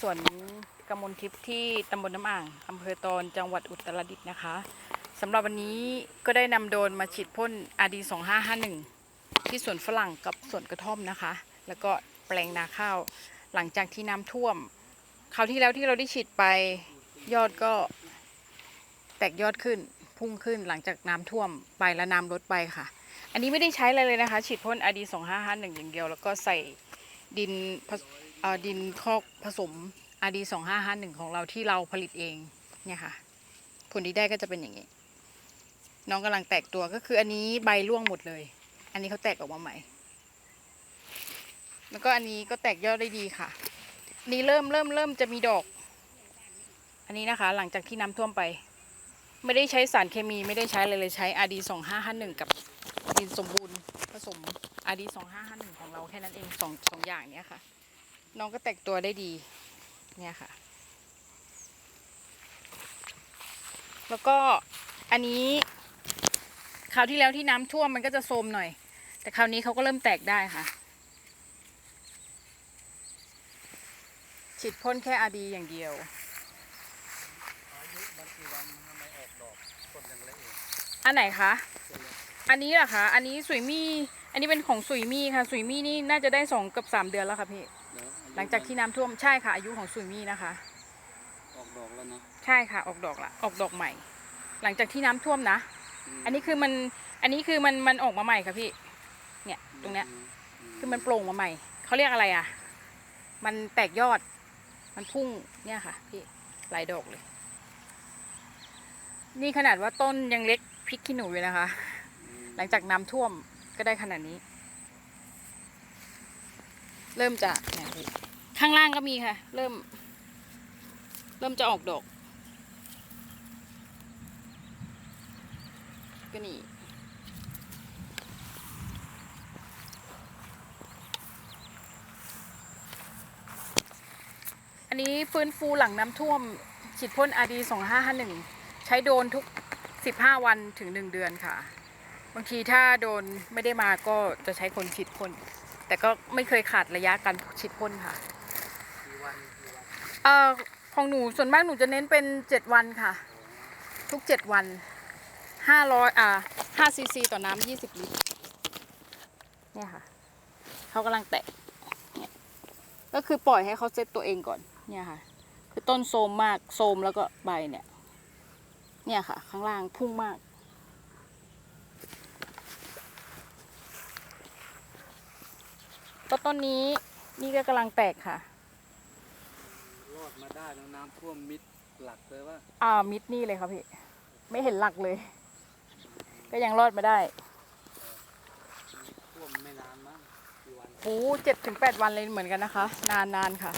สวนกำมลทิพย์ที่ตำบลน้ำอ่างอำเภอตอนจังหวัดอุตรดิตถ์นะคะสำหรับวันนี้ก็ได้นำโดรนมาฉีดพ่น RD 2551 ที่สวนฝรั่งกับสวนกระท่อมนะคะ แล้วก็แปลงนาข้าวหลังจากที่น้ำท่วม คราวที่แล้วที่เราได้ฉีดไปยอดก็แตกยอดขึ้นพุ่งขึ้นหลังจากน้ำท่วมไปแล้วน้ำลดไปค่ะ อันนี้ไม่ได้ใช้อะไรเลยนะคะ ฉีดพ่น RD 2551อย่างเดียวแล้วก็ใส่ ดินดินคอกผสม RD 2551 ของเราที่เราผลิตเองเนี่ยค่ะ ผลที่ได้ก็จะเป็นอย่างนี้ น้องกำลังแตกตัวก็คืออันนี้ใบร่วงหมดเลย อันนี้เขาแตกออกมาใหม่ แล้วก็อันนี้ก็แตกยอดได้ดีค่ะนี้เริ่มเริ่มเริ่มจะมีดอก อันนี้นะคะ หลังจากที่น้ำท่วมไป ไม่ได้ใช้สารเคมีไม่ได้ใช้อะไรเลยใช้ RD 2551 กับดินสมบูรณ์ สม RD 2551 ของเราแค่นั้นเองสองสองอย่างเนี้ยค่ะ น้องก็แตกตัวได้ดี เนี่ยค่ะ แล้วก็อันนี้คราวที่แล้วที่น้ำท่วมมันก็จะโทมหน่อย แต่คราวนี้เขาก็เริ่มแตกได้ค่ะ ฉีดพ่นแค่อาดีอย่างเดียวอายุมันกี่วันทำไมออกดอกต้นยังเล็กเองอันไหนคะ อันนี้เหรอคะอันนี้สุยมี่อันนี้เป็นของสุยมี่ค่ะ สุยมี่นี่น่าจะได้สองกับสามเดือนแล้วค่ะพี่เนอะอยุหลังจากที่น้ำท่วมใช่ค่ะ อายุของสุยมี่นะคะ ออกดอกแล้วเนาะใช่ค่ะ ออกดอกละออกดอกใหม่ หลังจากที่น้ำท่วมนะ มอันนี้คือมันอันนี้คือมันมันออกมาใหม่ค่ะพี่ เนี่ยตรงเนี้ยมคือมันโปร่งมาใหม่ เขาเรียกอะไรอะ มันแตกยอด มันพุ่งเนี่ยค่ะ พี่หลายดอกเลย นี่ขนาดว่าต้นยังเล็กพริกขี้หนูอยู่นะคะอืม หลังจากน้ำท่วมก็ได้ขนาดนี้ เริ่มจะข้างล่างก็มีค่ะ เริ่ม เริ่มจะออกดอกก็นี่อันนี้ฟื้นฟูหลังน้ำท่วม ฉีดพ่น RD 2551ใช้โดนทุก15วันถึง1เดือนค่ะางทีถ้าโดนไม่ได้มาก็จะใช้คนฉีดพ่นแต่ก็ไม่เคยขาดระยะการฉีดพ่นค่ะกี่วันกี่วันเอ่อของหนูส่วนมากหนูจะเน้นเป็น7วันค่ะ ทุก7วัน500อ่า5ซีซีต่อน้ำ20ลิตรเนี่ยค่ะเขากำลังแตะเนี่ยก็คือปล่อยให้เขาเซตตัวเองก่อนเนี่ยค่ะ คือต้นโทรมมากโทรมแล้วก็ใบเนี่ย เนี่ยค่ะ ข้างล่างพุ่งมาก ก็ต้นนี้นี่ก็กำลังแตกค่ะรอดมาได้แล้วน้ำท่วมมิดหลักเลยว่าอ่ามิดนี่เลยครับพี่ ไม่เห็นหลักเลย ก็ยังรอดมาได้ท่วมไม่นานมั้งกี่วันโอ้เจ็ดถึงแปดวันเลยเหมือนกันนะคะ นานนานๆค่ะ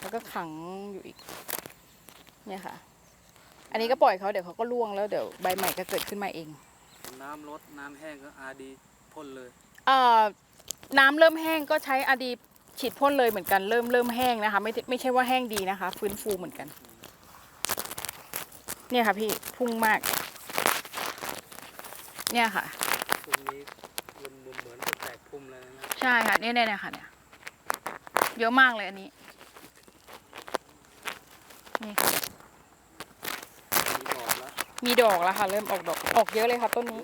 แล้วก็ขังอยู่อีก เนี่ยค่ะ อันนี้ก็ปล่อยเขาเดี๋ยวเขาก็ร่วงแล้วเดี๋ยวใบใหม่ก็เกิดขึ้นมาเอง น้ำลดน้ำแห้งก็อาดีพ่นเลย เอ่อ น้ำเริ่มแห้งก็ใช้อดีฉีดพ่นเลยเหมือนกันเริ่มเริ่มแห้งนะคะไม่ได้ไม่ใช่ว่าแห้งดีนะคะ ฟื้นฟูเหมือนกัน เนี่ยค่ะพี่พุ่งมาก เนี่ยค่ะตรงนี้มันเหมือนจะแตกพุ่มเลยนะใช่ค่ะเนี่ยเนี่ยเนี่ยค่ะเนี่ยเยอะมากเลยอันนี้นี่ค่ะมีดอกแล้วมีดอกแล้วค่ะ เริ่มออกดอกออกเยอะเลยค่ะต้นนี้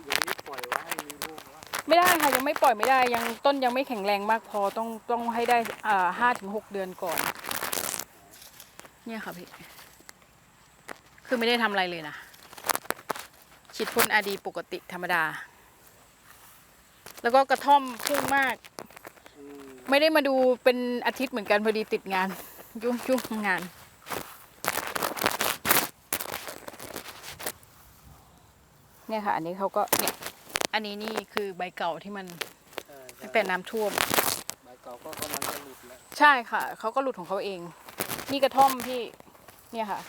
ไม่ได้ค่ะยังไม่ปล่อยไม่ได้ยังต้นยังไม่แข็งแรงมากพอต้องต้องให้ได้อ่าห้าถึงหกเดือนก่อน เนี่ยค่ะพี่คือไม่ได้ทำอะไรเลยนะฉีดพ่นอาดีปกติธรรมดา แล้วก็กระท่อมพุ่งมาก ไม่ได้มาดูเป็นอาทิตย์เหมือนกันพอดีติดงาน ยุ่งยุ่งงานเนี่ยค่ะ อันนี้เขาก็เนี่ย อันนี้นี่คือใบเก่าที่มันใช่ใช่ตั้งแต่น้ำท่วม ใบเก่าก็กำลังจะหลุดแล้ว ใช่ค่ะ เขาก็หลุดของเขาเอง นี่กระท่อมที่ เนี่ยค่ะ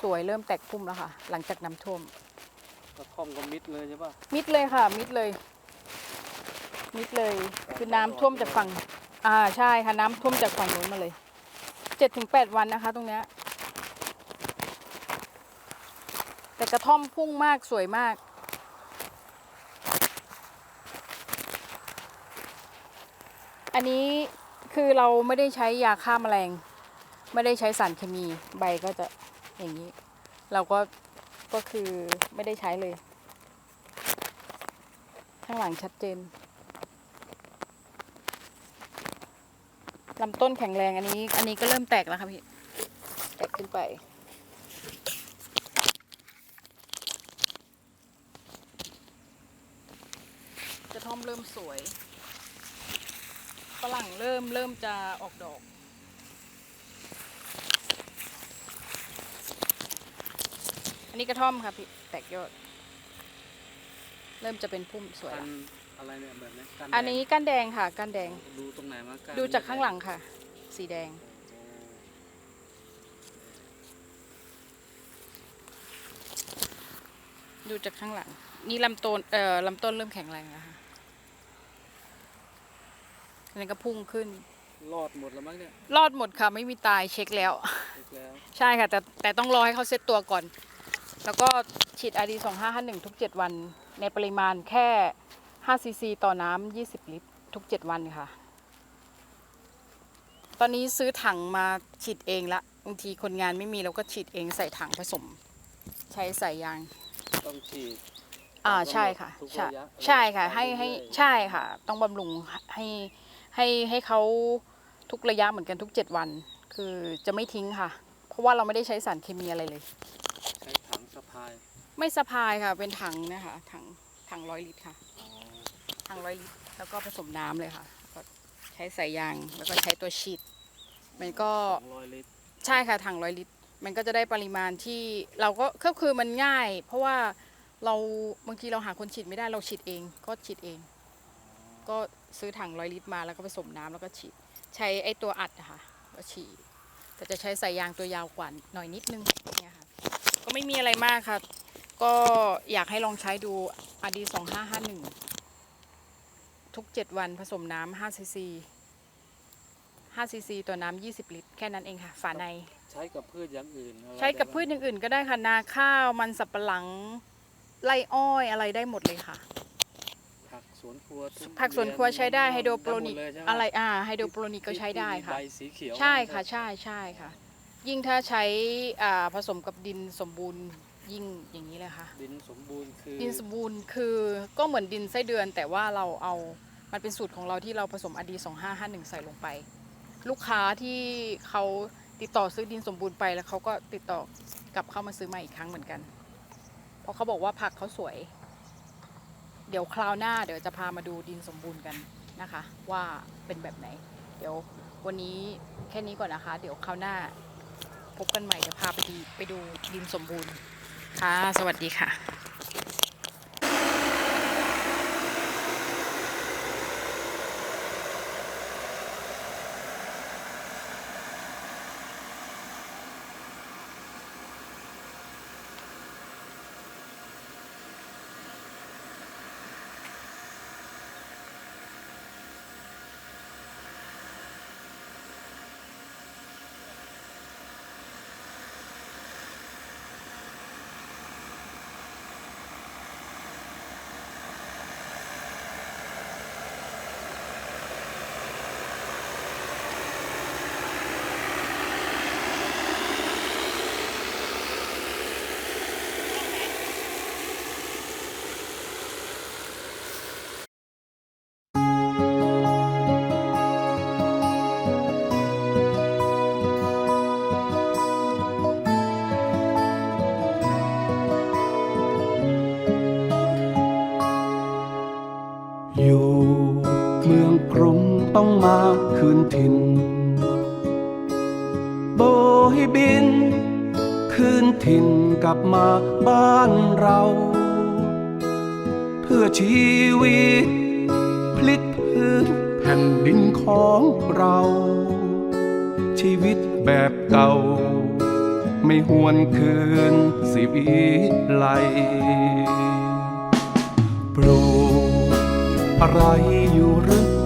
สวยเริ่มแตกพุ่มแล้วค่ะ หลังจากน้ำท่วม กระท่อมก็มิดเลยใช่ป่ะมิดเลยค่ะ มิดเลย มิดเลย คือน้ำท่วมจากฝั่ง อ่า ใช่ค่ะ น้ำท่วมจากฝั่งนู้นมาเลย เจ็ดถึงแปดวันนะคะ ตรงเนี้ย แต่กระท่อมพุ่งมากสวยมาก อันนี้คือเราไม่ได้ใช้ยาฆ่าแมลง ไม่ได้ใช้สารเคมีใบก็จะอย่างนี้ เราก็ก็คือไม่ได้ใช้เลย ข้างหลังชัดเจนลำต้นแข็งแรงอันนี้ อันนี้ก็เริ่มแตกแล้วค่ะพี่ แตกขึ้นไป กระท่อมเริ่มสวย รั่งเริ่มเริ่มจะออกดอก อันนี้กระท่อมค่ะพี่แตกยอด เริ่มจะเป็นพุ่มสวยกัละนอะไรเนี่ยแบบนี้กัอันนี้ก้านแดงค่ะก้านแดง ดูตรงไหนมากันดูจากข้างหลังค่ะ สีแดง ดูจากข้างหลัง นี่ลำต้นเอ่อลำต้นเริ่มแข็งแรงแล้วค่ะ อันนี้ก็พุ่งขึ้น รอดหมดแล้วมั้งเนี่ยรอดหมดค่ะไม่มีตายเช็คแล้ว อีกแล้วใช่ค่ะแต่แต่ต้องรอให้เขาเซตตัวก่อน แล้วก็ฉีด RD 2551 ทุก 7 วัน ในปริมาณแค่ 5 ซีซี ต่อน้ำ 20 ลิตร ทุก 7 วันค่ะ ตอนนี้ซื้อถังมาฉีดเองละบางทีคนงานไม่มีเราก็ฉีดเองใส่ถังผสม ใช้ใส่ยาง ต้องฉีด อ่าต้องใช่ค่ะ ทุกใช่ระยะใช่ค่ะ ให้ไปให้เรื่อยๆใช่ค่ะ ต้องบำรุงให้ ให้ให้เขาทุกระยะเหมือนกันทุก 7 วัน คือจะไม่ทิ้งค่ะ เพราะว่าเราไม่ได้ใช้สารเคมีอะไรเลย ใช้ถังสะพายไม่สะพายค่ะ เป็นถังนะคะถังถังร้อยลิตรค่ะอ๋อถังร้อยลิตรแล้วก็ผสมน้ำเลยค่ะก็ใช้สายยางแล้วก็ใช้ตัวฉีดมันก็สองร้อยลิตรใช่ค่ะถังร้อยลิตร มันก็จะได้ปริมาณที่เราก็ก็คือมันง่าย เพราะว่าเราบางทีเราหาคนฉีดไม่ได้เราฉีดเองก็ฉีดเอง ก็ซื้อถังร้อยลิตรมาแล้วก็ผสมน้ำแล้วก็ฉีด ใช้ไอ้ตัวอัดนะคะก็ฉีดแต่จะใช้สายยางตัวยาวกว่าหน่อยนิดนึงเนี่ยค่ะก็ไม่มีอะไรมากค่ะ ก็อยากให้ลองใช้ดูอดีสองห้าห้าหนึ่งทุกเจ็ดวันผสมน้ำห้าซีซีห้าซีซีตัวน้ำยี่สิบลิตร แค่นั้นเองค่ะ ฝาใน ใช้กับพืชอย่างอื่นอะไรใช้กับได้พืชอย่างอื่นก็ได้ค่ะ นาข้าวมันสับปะหลัง ไร่อ้อยอะไรได้หมดเลยค่ะผักส วนครัวทุผักสวนครัวใช้ได้เยไฮโดรโปรนิกด้หมดเลยใช่หมอะไรอ่าไฮโดรโปรนิกก็ใช้ได้ที่มีค่ะ ใบสีเขียวใช่ค่ะใช่ใช่ค่ะ ยิ่งถ้าใช้อ่าผสมกับดินสมบูรณ์ยิ่งอย่างนี้เลยค่ะ ดินสมบูรณ์คือดินสมบูรณ์คือก็เหมือนดินไส้เดือน แต่ว่าเราเอามันเป็นสูตรของเราที่เราผสมอดีสองห้าห้าหนึ่งใส่ลงไป ลูกค้าที่เขาติดต่อซื้อดินสมบูรณ์ไปแล้วเขาก็ติดต่อกลับเข้ามาซื้อมาอีกครั้งเหมือนกัน เพราะเขาบอกว่าผักเขาสวย เดี๋ยวคราวหน้าเดี๋ยวจะพามาดูดินสมบูรณ์กันนะคะ ว่าเป็นแบบไหน เดี๋ยววันนี้แค่นี้ก่อนนะคะ เดี๋ยวคราวหน้าพบกันใหม่เดี๋ยวพาไปดีไปดูดินสมบูรณ์ค่ะ สวัสดีค่ะ คืนถิ่น โบยบิน คืนถิ่นกลับมาบ้านเรา เพื่อชีวิต พลิกพื้นแผ่นดินของเรา ชีวิตแบบเก่า ไม่หวนคืนสิวิไลปลูกอะไรอยู่หรือ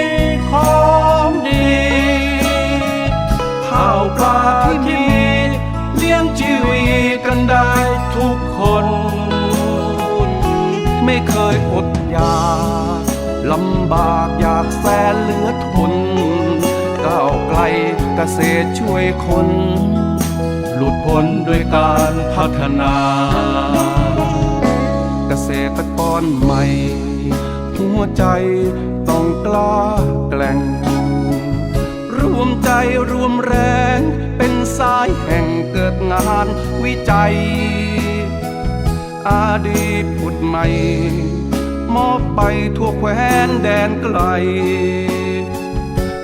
กษตรช่วยคน หลุดพ้นด้วยการพัฒนา เกษตรกรใหม่ หัวใจต้องกล้าแกล่ง รวมใจรวมแรง เป็นสายแห่งเกิดงานวิจัย อาดีตผุดใหม่ มอบไปทั่วแคว้นแดนไกล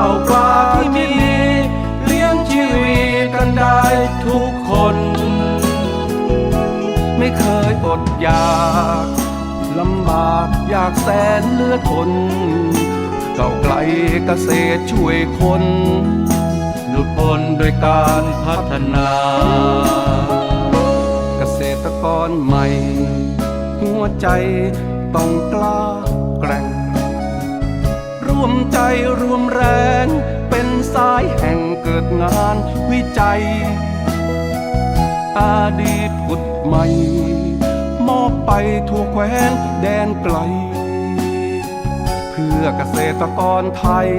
าวปลาที่มี เลี้ยงชีวิตกันได้ทุกคน ไม่เคยอดอยากลำบากอยากแสนเลือดทนเก่าไกลเกษตรช่วยคนหลุดพ้นโดวยการพัฒนา เกษตรกรใหม่ หัวใจต้องกล้าแกร่ง ร่วมใจรวมแรง เป็นสายแห่งเกิดงานวิจัย อดีตผุดใหม่ มอบไปทั่วแคว้นแดนไกล เพื่อเกษตรกรไทย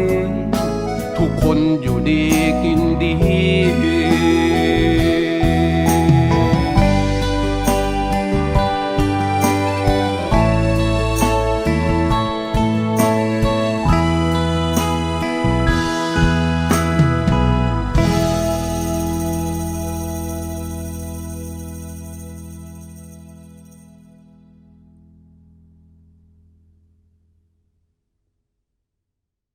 ทุกคนอยู่ดีกินดี